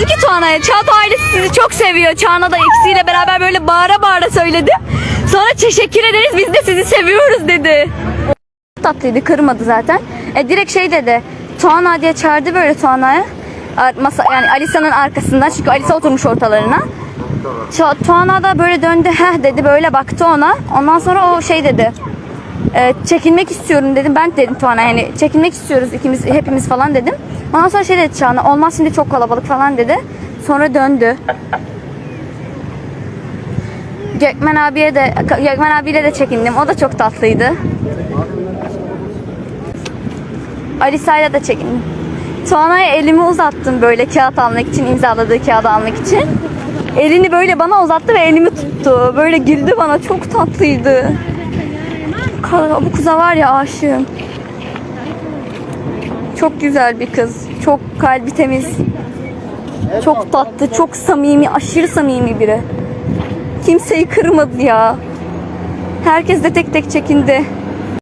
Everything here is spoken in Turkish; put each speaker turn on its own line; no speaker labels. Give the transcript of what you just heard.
Dedi ki Tuana'ya Çağatay ailesi sizi çok seviyor. Çağana da ikisiyle beraber böyle bağıra bağıra söyledi. Sonra teşekkür ederiz biz de sizi seviyoruz dedi. Tatlıydı kırmadı zaten. E, direkt şey dedi. Tuana diye çağırdı böyle Tuana'ya. Masa, yani Alisa'nın arkasından çünkü Alisa oturmuş ortalarına. Ça- Tuana da böyle döndü heh dedi böyle baktı ona. Ondan sonra o şey dedi. E, çekilmek istiyorum dedim. Ben dedim Tuana yani çekilmek istiyoruz ikimiz hepimiz falan dedim. Ondan sonra şey dedi Tuana olmaz şimdi çok kalabalık falan dedi. Sonra döndü. Gökmen abiye de Gökmen abiyle de çekindim. O da çok tatlıydı. Alisa'yla da çekindim. Tuana'ya elimi uzattım böyle kağıt almak için, imzaladığı kağıdı almak için. Elini böyle bana uzattı ve elimi tuttu. Böyle güldü bana. Çok tatlıydı. Bu kıza var ya aşığım. Çok güzel bir kız. Çok kalbi temiz. Çok tatlı, çok samimi, aşırı samimi biri. Kimseyi kırmadı ya. Herkes de tek tek çekindi.